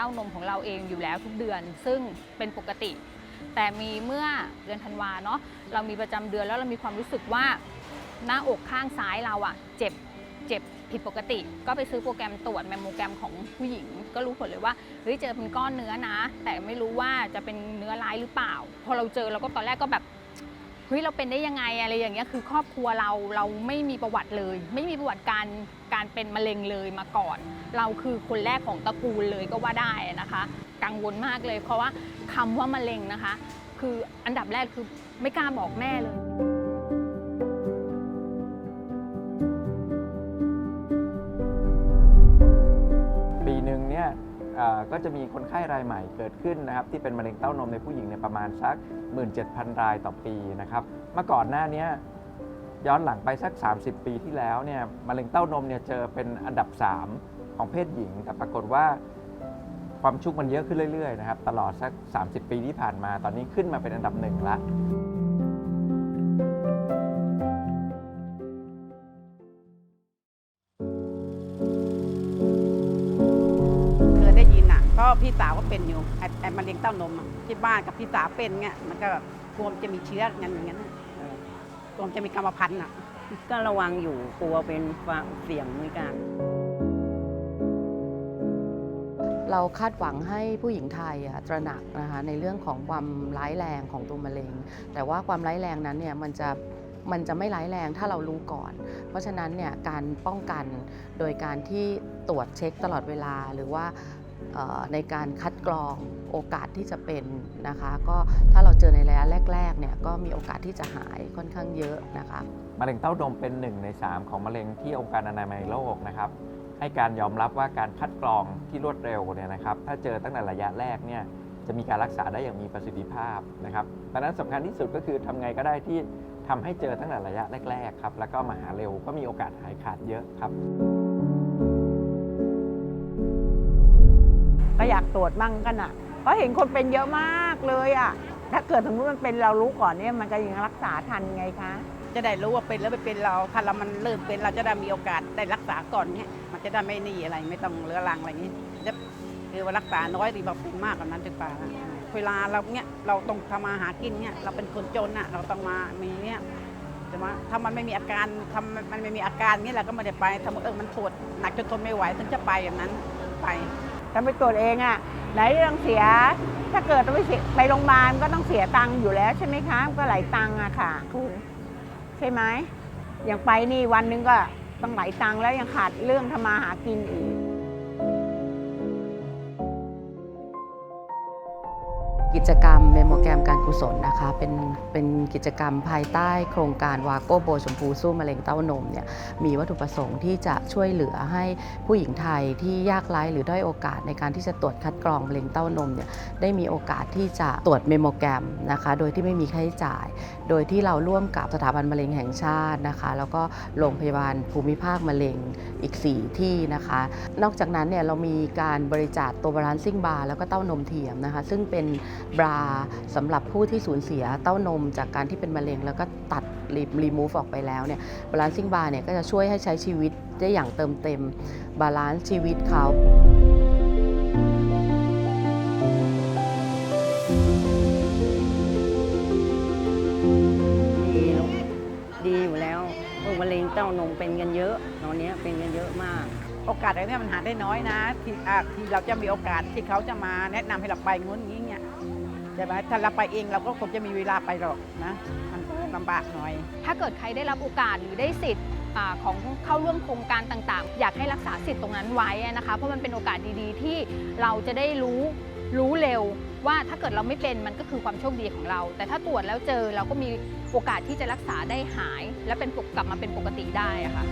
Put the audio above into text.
้านมของเราเองอยู่แล้วทุกเดือน ซึ่งเป็นปกติ แต่มีเมื่อเดือนธันวาเนาะเรามีประจำเดือนแล้วเรามีความรู้สึกว่าหน้าอกข้างซ้ายเราอะเจ็บเจ็บผิดปกติ ก็ไปซื้อโปรแกรมตรวจแมมโมแกรมของผู้หญิง ก็รู้ผลเลยว่าเฮ้ยเจอเป็นก้อนเนื้อนะ แต่ไม่รู้ว่าจะเป็นเนื้อร้ายหรือเปล่า พอเราเจอเราก็ตอนแรกก็แบบ เฮ้ยเราเป็นได้ยังไงอะไรอย่างเงี้ยคือครอบครัวเราเราไม่มีประวัติเลย ไม่มีประวัติการการเป็นมะเร็งเลยมาก่อน เราคือคนแรกของตระกูลเลยก็ว่าได้นะคะ กังวลมากเลย เพราะว่าคำว่ามะเร็งนะคะ คืออันดับแรกคือไม่กล้าบอกแม่เลย ก็จะมีคนไข้รายใหม่เกิดขึ้นนะครับที่เป็นมะเร็งเต้านมในผู้หญิงเนี่ยประมาณสัก 17,000 รายต่อปีนะครับเมื่อก่อนหน้านี้ยย้อนหลังไปสัก 30 ปีที่แล้วเนี่ยมะเร็งเต้านมเนี่ยเจอเป็นอันดับ 3 ของเพศหญิง แต่ปรากฏว่าความชุกมันเยอะขึ้นเรื่อยๆนะครับตลอดสัก 30 ปีที่ผ่านมาตอนนี้ขึ้นมาเป็นอันดับหนึ่งละ ราะพี่สาวก็เป็นอยู่ไอ้ไอ้มะเร็งเต้านมอะที่บ้านกับพี่สาวเป็นเงี้ยมันก็แบบกลัวมันจะมีเชื้องั้นอย่างนั้นอะเออกลัวมันจะมีกรรมพันธุ์อะ ก็ระวังอยู่กลัวเป็นความเสี่ยงเหมือนกัน เราคาดหวังให้ผู้หญิงไทยอะตระหนักนะคะในเรื่องของความร้ายแรงของตัวมะเร็ง แต่ว่าความร้ายแรงนั้นเนี่ยมันจะมันจะไม่ร้ายแรงถ้าเรารู้ก่อน เพราะฉะนั้นเนี่ยการป้องกันโดยการที่ตรวจเช็คตลอดเวลาหรือว่าเอ่อ ในการคัดกรองโอกาสที่จะเป็นนะคะก็ถ้าเราเจอในระยะแรกๆเนี่ยก็มีโอกาสที่จะหายค่อนข้างเยอะนะคะมะเร็งเต้านมเป็นหนึ่งใน 3 ของมะเร็งที่องค์การอนามัยโลกนะครับให้การยอมรับว่าการคัดกรองที่รวดเร็วเนี่ยนะครับถ้าเจอตั้งแต่ระยะแรกเนี่ยจะมีการรักษาได้อย่างมีประสิทธิภาพนะครับดังนั้นสำคัญที่สุดก็คือทำไงก็ได้ที่ทำให้เจอตั้งแต่ระยะแรกๆครับแล้วก็มาหาเร็วก็มีโอกาสหายขาดเยอะครับ อยากตรวจมั่งกันอะเพราะเห็นคนเป็นเยอะมากเลยอะ ถ้าเกิดสมมติมันเป็นเรารู้ก่อนเนี่ยมันก็ยังรักษาทันไงคะ จะได้รู้ว่าเป็นแล้วไม่เป็นเราถ้าเรามันเริ่มเป็นเราจะได้มีโอกาสได้รักษาก่อนเนี้ยมันจะได้ไม่หนี่อะไรไม่ต้องเรื้อรังอะไรนี้จะคือว่ารักษาน้อยดีกว่าเป็นมากกว่านั้นดีกว่าเวลาเราเนี้ยเราต้องทำมาหากินเนี้ยเราเป็นคนจนอะเราต้องมามีเนี้ยใช่ไหมถ้ามันไม่มีอาการทำมันไม่มีอาการเงี้ยเราก็ไม่ได้ไปถ้าเออมันปวดหนักจนทนไม่ไหวถึงจะไปอย่างนั้นไป ถ้าไปตรวจเองอะไหนเรื่องเสีย ถ้าเกิดต้องไปเสียไปโรงพยาบาลก็ต้องเสียตังค์อยู่แล้วใช่ไหมคะก็หลายตังค์อะค่ะคุณใช่ไหมอย่างไปนี่วันหนึงก็ต้องหลายตังค์แล้วยังขาดเรื่องทำมาหากินอีก กิจกรรมเมโมแกรมการกุศลนะคะเป็นเป็นกิจกรรมภายใต้โครงการวาโก้โบชมพูสู้มะเร็งเต้านมเนี่ยมีวัตถุประสงค์ที่จะช่วยเหลือให้ผู้หญิงไทยที่ยากไร้หรือด้อยโอกาสในการที่จะตรวจคัดกรองมะเร็งเต้านมเนี่ยได้มีโอกาสที่จะตรวจเมโมแกรมนะคะโดยที่ไม่มีค่าใช้จ่าย โดยที่เราร่วมกับสถาบันมะเร็งแห่งชาตินะคะ แล้วก็โรงพยาบาลภูมิภาคมะเร็งอีก 4 ที่นะคะ นอกจากนั้นเนี่ยเรามีการบริจาคตัวบาลานซิ่งบาร์แล้วก็เต้านมเทียมนะคะซึ่งเป็นบราสำหรับผู้ที่สูญเสียเต้านมจากการที่เป็นมะเร็ง แล้วก็ตัดรีมูฟออกไปแล้วเนี่ยบาลานซิ่งบาร์เนี่ยก็จะช่วยให้ใช้ชีวิตได้อย่างเติมเต็มบาลานซ์ชีวิตเขาดีลูกดีอยู่แล้วพวกมะเร็งเต้านมเป็นกันเยอะตอนนี้เป็นกันเยอะมาก โอกาสอะไรเนี่ยมันหาได้น้อยนะ ที่อะที่เราจะมีโอกาสที่เขาจะมาแนะนำให้เราไปงุ้นงี้เงี้ย ใช่ไหมถ้าเราไปเองเราก็คงจะมีเวลาไปหรอกนะ มันลำบากหน่อย ถ้าเกิดใครได้รับโอกาสหรือได้สิทธิ์อาของเข้าร่วมโครงการต่างๆ อยากให้รักษาสิทธิ์ตรงนั้นไว้นะคะ เพราะมันเป็นโอกาสดีๆ ที่เราจะได้รู้รู้เร็ว ว่าถ้าเกิดเราไม่เป็นมันก็คือความโชคดีของเรา แต่ถ้าตรวจแล้วเจอเราก็มีโอกาสที่จะรักษาได้หาย และเป็นปกกลับมาเป็นปกติได้อะค่ะ